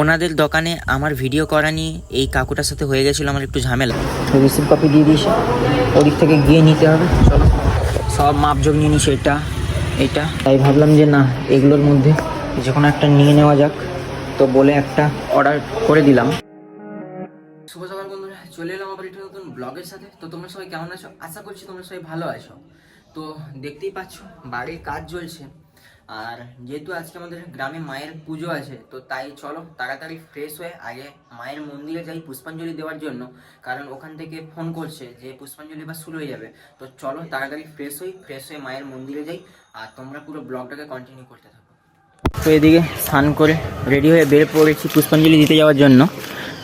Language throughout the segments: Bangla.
ওনাদের দোকানে আমার ভিডিও করা নিয়ে এই কাকুটার সাথে হয়ে গেছিল আমার একটু ঝামেলা। রিসিভ কপি দিয়ে দিয়েছে। ওদিক থেকে গিয়ে নিতে হবে। চলো। সব মাপযোগ নিয়ে নিস এটা এটা। তাই ভাবলাম যে না এগুলোর মধ্যে যে কোনো একটা নিয়ে নেওয়া যাক। তো বলে একটা অর্ডার করে দিলাম। শুভ সকাল বন্ধুরা চলে এলাম আবার একটা নতুন ব্লগের সাথে। তো তোমরা সবাই কেমন আছো? আশা করছি তোমরা সবাই ভালো আছো। তো দেখতেই পাচ্ছ বাড়ির কাজ চলছে। আর যেহেতু আজকে আমাদের গ্রামে মায়ের পুজো আছে, তো তাই চলো তাড়াতাড়ি ফ্রেশ হয়ে আগে মায়ের মন্দিরে যাই পুষ্পাঞ্জলি দেওয়ার জন্য। কারণ ওখান থেকে ফোন করছে যে পুষ্পাঞ্জলি বা শুরু হয়ে যাবে। তো চলো তাড়াতাড়ি ফ্রেশ হই ফ্রেশ হয়ে মায়ের মন্দিরে যাই আর তোমরা পুরো ব্লগটাকে কন্টিনিউ করতে থাকো। তো এদিকে স্নান করে রেডি হয়ে বের পড়েছি পুষ্পাঞ্জলি দিতে যাওয়ার জন্য।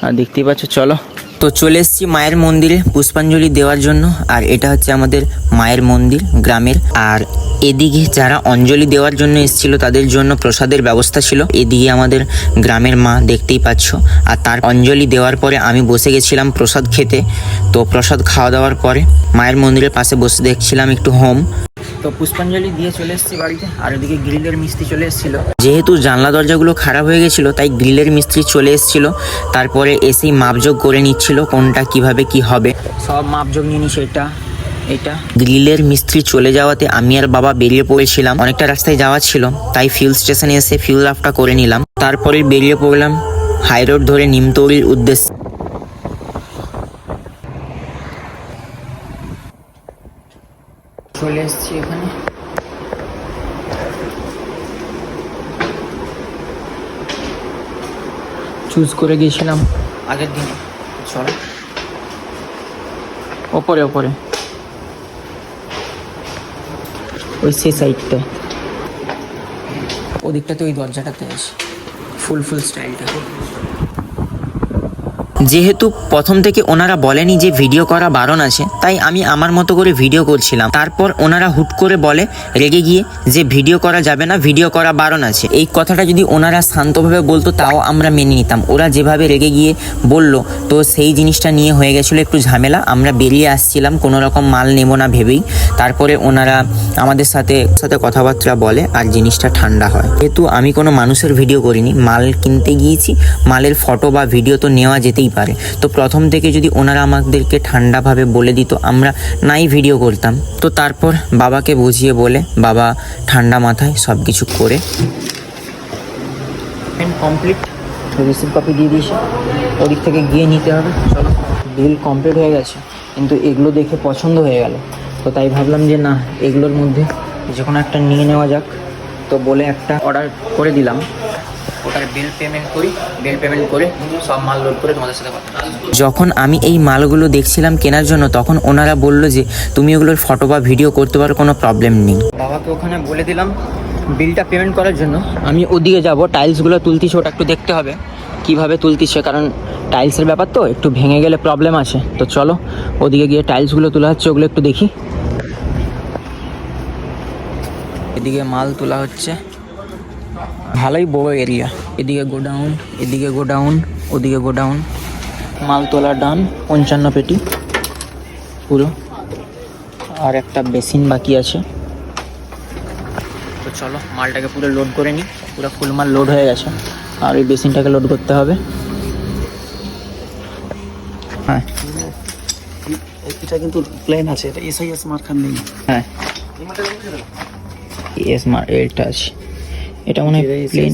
আর দেখতেই পাচ্ছ, চলো তো চলে এসেছি মায়ের মন্দিরে পুষ্পাঞ্জলি দেওয়ার জন্য। আর এটা হচ্ছে আমাদের মায়ের মন্দির গ্রামের। আর এদিকে যারা অঞ্জলি দেওয়ার জন্য এসেছিল, তাদের জন্য প্রসাদের ব্যবস্থা ছিল। এদিকে আমাদের গ্রামের মা দেখতেই পাচ্ছ। আর তার অঞ্জলি দেওয়ার পরে আমি বসে গেছিলাম প্রসাদ খেতে। তো প্রসাদ খাওয়া দাওয়ার পরে মায়ের মন্দিরের পাশে বসে দেখছিলাম একটু হোম। তো পুষ্পাঞ্জলি দিয়ে চলে এসেছি বাড়িতে। আর ওদিকে গ্রিলের মিস্ত্রি চলে এসেছিল। যেহেতু জানলা দরজাগুলো খারাপ হয়ে গেছিল তাই গ্রিলের মিস্ত্রি চলে এসেছিল। তারপরে এসেই মাপযোগ করে নিচ্ছিল কোনটা কীভাবে কি হবে। সব মাপযোগ নিয়ে নিস এটা এটা। গ্রিলের মিস্ত্রি চলে যাওয়াতে আমি আর বাবা বেরিয়ে পড়েছিলাম। অনেকটা রাস্তায় যাওয়া ছিল তাই ফিউল স্টেশনে এসে ফিউল আপটা করে নিলাম। তারপরে বেরিয়ে পড়লাম হাই রোড ধরে নিমতৌড়ির উদ্দেশ্যে। চলে এসেছি এখানে। চুজ করে গিয়েছিলাম। আগের দিনে। চলো। ওপরে ওপরে। ওই সে সাইডটা ওদিকটাতে ওই দরজাটাতে আছে। ফুল ফুল স্টাইলটা যেহেতু প্রথম থেকে ওনারা বলেনি যে ভিডিও করা বারণ আছে, তাই আমি আমার মতো করে ভিডিও করছিলাম। তারপর ওনারা হুট করে বলে রেগে গিয়ে যে ভিডিও করা যাবে না, ভিডিও করা বারণ আছে। এই কথাটা যদি ওনারা শান্তভাবে বলতো, তাও আমরা মেনে নিতাম। ওরা যেভাবে রেগে গিয়ে বলল, তো সেই জিনিসটা নিয়ে হয়ে গেছিল একটু ঝামেলা। আমরা বেরিয়ে আসছিলাম, কোনো রকম মাল নেব না ভেবেই। তারপরে ওনারা আমাদের সাথে সাথে কথাবার্তা বলে, আর জিনিসটা ঠান্ডা হয়। যেহেতু আমি কোনো মানুষের ভিডিও করিনি, মাল কিনতে গিয়েছি। মালের ফটো বা ভিডিও তো নেওয়া যেতেই পারে। তো প্রথম থেকে যদি ওনারা আমাদেরকে ঠান্ডাভাবে বলে দিত, আমরা নাই ভিডিও করতাম। তো তারপর বাবাকে বুঝিয়ে বলে, বাবা, ঠান্ডা মাথায় সব কিছু করে কমপ্লিট রিসিভ কপি দিয়ে দিয়েছে। ওদিক থেকে গিয়ে নিতে হবে। চলো। বিল কমপ্লিট হয়ে গেছে। কিন্তু এগুলো দেখে পছন্দ হয়ে গেল। তো তাই ভাবলাম যে, না, এগুলোর মধ্যে যে কোনো একটা নিয়ে নেওয়া যাক। তো বলে একটা অর্ডার করে দিলাম। ওটার বিল পেমেন্ট করি বিল পেমেন্ট করে সব মাল লোড করে তোমাদের সাথে কথা যখন আমি এই মালগুলো দেখছিলাম কেনার জন্য তখন ওনারা বলল যে তুমি ওগুলোর ফটো বা ভিডিও করতে পারো কোনো প্রবলেম নেই। বাবাকে ওখানে বলে দিলাম বিলটা পেমেন্ট করার জন্য আমি ওদিকে যাব টাইলসগুলো তুলতিছে ওটা একটু দেখতে হবে কীভাবে তুলতিছে কারণ টাইলসের ব্যাপার তো একটু ভেঙে গেলে প্রবলেম আছে। তো চলো ওদিকে গিয়ে টাইলসগুলো তোলা হচ্ছে ওগুলো একটু দেখি। এদিকে মাল তোলা হচ্ছে। ভালোই বড় এরিয়া এদিকে গোডাউন এদিকে গোডাউন ওদিকে গোডাউন। মাল তোলা ডান পঞ্চান্ন পেটি পুরো। আর একটা বেসিন বাকি আছে। তো চলো মালটাকে পুরো লোড করে নিই। পুরো ফুল মাল লোড হয়ে গেছে। আর ওই বেসিনটাকে লোড করতে হবে। হ্যাঁ। এটা কিন্তু প্লেন আছে। এটা এসআইএস মার্কার নেই। হ্যাঁ। এস মার এটা আছে। এটা মনে হয় প্লেন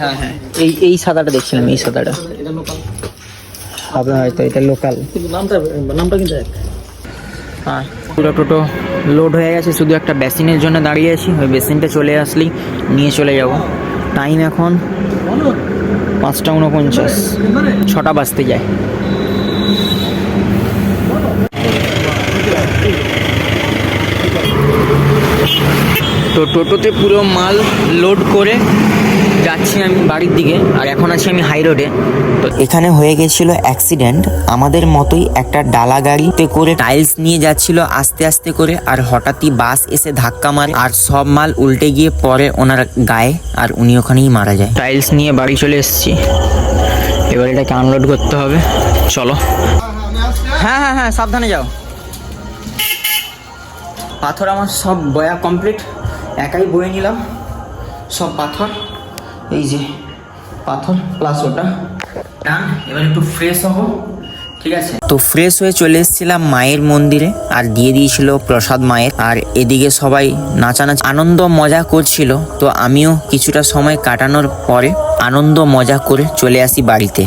হ্যাঁ হ্যাঁ। এই এই সাদাটা দেখছিলাম এই সাদাটা। হবে হয়তো এটা লোকাল নামটা নামটা কিন্তু এক। হ্যাঁ পুরো টোটো লোড হয়ে গেছে শুধু একটা বেসিনের জন্য দাঁড়িয়ে আছি। ওই বেসিনটা চলে আসলেই নিয়ে চলে যাব। টাইম এখন পাঁচটা উনপঞ্চাশ। ছটা বাজতে যায়। তো টোটোতে পুরো মাল লোড করে যাচ্ছি আমি বাড়ির দিকে, আর এখন আছি আমি হাই রোডে তো এখানে হয়ে গেছিল অ্যাক্সিডেন্ট আমাদের মতোই একটা ডালা গাড়িতে করে টাইলস নিয়ে যাচ্ছিল আস্তে আস্তে করে, আর হঠাৎই বাস এসে ধাক্কা মারে, আর সব মাল উল্টে গিয়ে পরে ওনার গায়ে, আর উনি ওখানেই মারা যায়। টাইলস নিয়ে বাড়ি চলে এসেছি। এবার এটাকে আনলোড করতে হবে। চলো। হ্যাঁ হ্যাঁ হ্যাঁ সাবধানে যাও। পাথর আমার সব বয়া কমপ্লিট একাই বয়ে নিলাম। সব পাথর, এই যে পাথর প্লাস ওটা। এবার একটু ফ্রেশ হব তো ফ্রেশ হয়ে চলে এসেছিলাম মায়ের মন্দিরে, আর দিয়ে দিয়েছিল প্রসাদ মায়ের। আর এদিকে সবাই নাচানাচি, আনন্দ মজা করছিল। তো আমিও কিছুটা সময় কাটানোর পরে আনন্দ মজা করে চলে আসি বাড়িতে।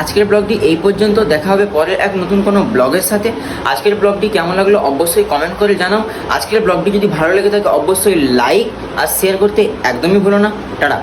আজকের ব্লগটি এই পর্যন্ত। দেখা হবে পরের এক নতুন কোনো ব্লগের সাথে। আজকের ব্লগটি কেমন লাগল অবশ্যই কমেন্ট করে জানাও। আজকের ব্লগটি যদি ভালো লেগে থাকে, অবশ্যই লাইক আর শেয়ার করতে একদমই ভুলো না। টাটা।